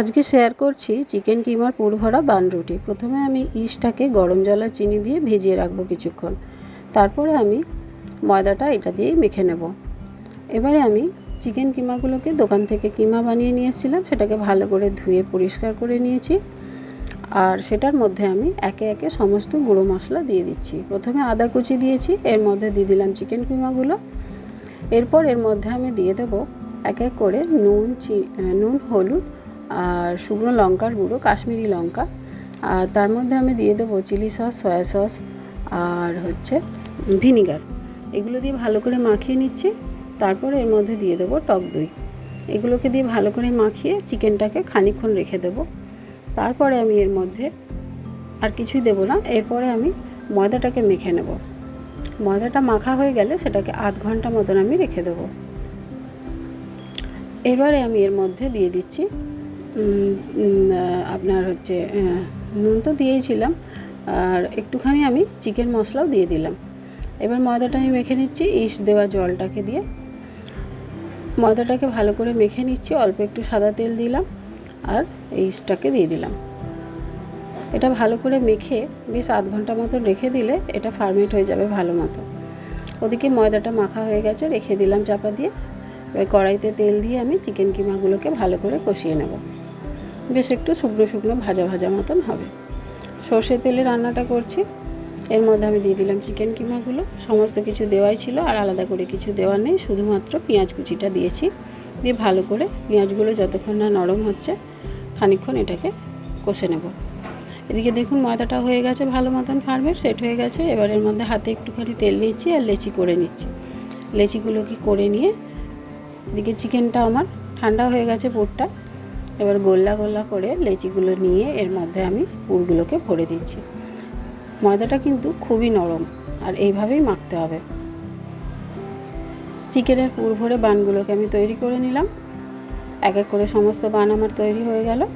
আজকে শেয়ার করছি চিকেন কিমার পুরভরা বান রুটি। প্রথমে আমি ইস্টটাকে গরম জল চিনি দিয়ে ভিজিয়ে রাখব কিছুক্ষণ। তারপরে আমি ময়দাটা এটা দিয়েই মেখে নেব। এবারে আমি চিকেন কিমাগুলোকে দোকান থেকে কিমা বানিয়ে নিয়ে এসেছিলাম, সেটাকে ভালো করে ধুয়ে পরিষ্কার করে নিয়েছি। আর সেটার মধ্যে আমি একে একে সমস্ত গুঁড়ো মশলা দিয়ে দিচ্ছি। প্রথমে আদা কুচি দিয়েছি, এর মধ্যে দিয়ে দিলাম চিকেন কিমাগুলো। এরপর এর মধ্যে আমি দিয়ে দেবো এক এক করে নুন, চি নুন, হলুদ আর শুকনো লঙ্কার গুঁড়ো, কাশ্মীরি লঙ্কা। আর তার মধ্যে আমি দিয়ে দেবো চিলি সস, সয়া সস আর হচ্ছে ভিনিগার। এগুলো দিয়ে ভালো করে মাখিয়ে নিচ্ছি। তারপর এর মধ্যে দিয়ে দেবো টক দই। এগুলোকে দিয়ে ভালো করে মাখিয়ে চিকেনটাকে খানিকক্ষণ রেখে দেবো। তারপরে আমি এর মধ্যে আর কিছুই দেবো না। এরপরে আমি ময়দাটাকে মেখে নেব। ময়দাটা মাখা হয়ে গেলে সেটাকে আধ ঘণ্টা মতন আমি রেখে দেবো। এবারে আমি এর মধ্যে দিয়ে দিচ্ছি আপনার হচ্ছে নুন তো দিয়েছিলাম, আর একটুখানি আমি চিকেন মশলাও দিয়ে দিলাম। এবার ময়দাটা আমি মেখে নিচ্ছি, ইস্ট দেওয়া জলটাকে দিয়ে। ময়দাটাকে ভালো করে মেখে নিচ্ছি, অল্প একটু সাদা তেল দিলাম, আর ইস্টটাকে দিয়ে দিলাম। এটা ভালো করে মেখে বেশ আধ ঘণ্টা মতো রেখে দিলে এটা ফার্মেট হয়ে যাবে ভালো মতো। ওদিকে ময়দাটা মাখা হয়ে গেছে, রেখে দিলাম চাপা দিয়ে। এবার কড়াইতে তেল দিয়ে আমি চিকেন কিমাগুলোকে ভালো করে কষিয়ে নেব। বেশ একটু শুকনো শুকনো ভাজা ভাজা মতন হবে। সর্ষের তেলে রান্নাটা করছি। এর মধ্যে আমি দিয়ে দিলাম চিকেন কিমাগুলো। সমস্ত কিছু দেওয়াই ছিল, আর আলাদা করে কিছু দেওয়া নেই। শুধুমাত্র পেঁয়াজ কুচিটা দিয়েছি। দিয়ে ভালো করে পেঁয়াজগুলো যতক্ষণ না নরম হচ্ছে, খানিকক্ষণ এটাকে কষে নেব। এদিকে দেখুন ময়দাটা হয়ে গেছে ভালো মতন ফার্মের সেট হয়ে গেছে। এবার এর মধ্যে হাতে একটুখানি তেল নিচ্ছি আর লেচি করে নিচ্ছি। লেচিগুলোকে করে নিয়ে, এদিকে চিকেনটা আমার ঠান্ডা হয়ে গেছে পুরটা। এবার গোল্লা গোল্লা করে লেচিগুলো নিয়ে এর মধ্যে আমি পুরগুলোকে ভরে দিচ্ছি। ময়দাটা কিন্তু খুবই নরম আর এইভাবেই মাখতে হবে। চিকেনের পুর ভরে বানগুলোকে আমি তৈরি করে নিলাম। এক এক করে সমস্ত বান আমার তৈরি হয়ে গেল।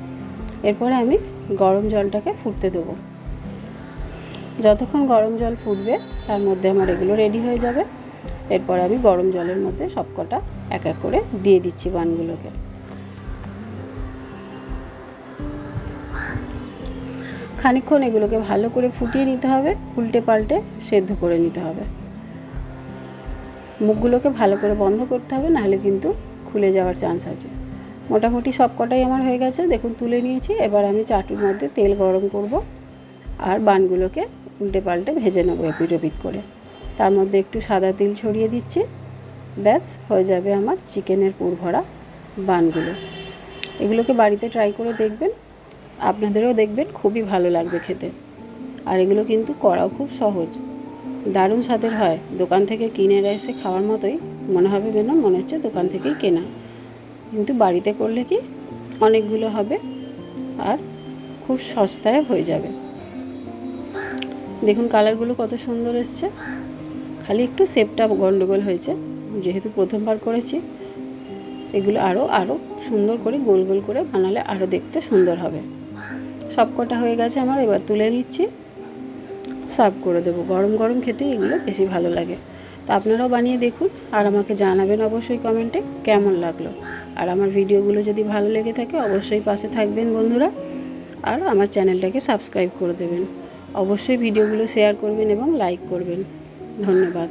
এরপরে আমি গরম জলটাকে ফুটতে দেবো। যতক্ষণ গরম জল ফুটবে, তার মধ্যে আমার এগুলো রেডি হয়ে যাবে। এরপর আমি গরম জলের মধ্যে সবকটা এক এক করে দিয়ে দিচ্ছি বানগুলোকে। খানিকক্ষণ এগুলোকে ভালো করে ফুটিয়ে নিতে হবে, উল্টে পাল্টে সেদ্ধ করে নিতে হবে। মুখগুলোকে ভালো করে বন্ধ করতে হবে, নাহলে কিন্তু খুলে যাওয়ার চান্স আছে। মোটামুটি সব কটাই আমার হয়ে গেছে, দেখুন তুলে নিয়েছি, এবার আমি চাটুর মধ্যে তেল গরম করব আর বানগুলোকে উল্টে পাল্টে ভেজে নেব এপিট ওপিট করে। তার মধ্যে একটু সাদা তিল ছড়িয়ে দিচ্ছি, ব্যাস, হয়ে যাবে আমার চিকেনের পুর ভরা বানগুলো। এগুলোকে বাড়িতে ট্রাই করে দেখবেন আপনাদেরও দেখবেন খুবই ভালো লাগবে খেতে। আর এগুলো কিন্তু করাও খুব সহজ। দারুণ স্বাদের হয়। দোকান থেকে কিনে এসে খাওয়ার মতোই মনে হবে যেন মনে হচ্ছে দোকান থেকেই কেনা। কিন্তু বাড়িতে করলে কি অনেকগুলো হবে আর খুব সস্তায় হয়ে যাবে। দেখুন কালারগুলো কত সুন্দর এসছে। খালি একটু শেপটা গন্ডগোল হয়েছে। যেহেতু প্রথমবার করেছি, এগুলো আরও আরও সুন্দর করে গোল গোল করে বানালে আরও দেখতে সুন্দর হবে। সব কটা হয়ে গেছে আমার, এবার তুলে নিচ্ছি। সার্ভ করে দেবো। গরম গরম খেতে এগুলো বেশি ভালো লাগে। তো আপনারাও বানিয়ে দেখুন আর আমাকে জানাবেন অবশ্যই কমেন্টে কেমন লাগল। আর আমার ভিডিওগুলো যদি ভালো লেগে থাকে অবশ্যই পাশে থাকবেন বন্ধুরা। আর আমার চ্যানেলটাকে সাবস্ক্রাইব করে দেবেন। অবশ্যই ভিডিওগুলো শেয়ার করবেন এবং লাইক করবেন। ধন্যবাদ।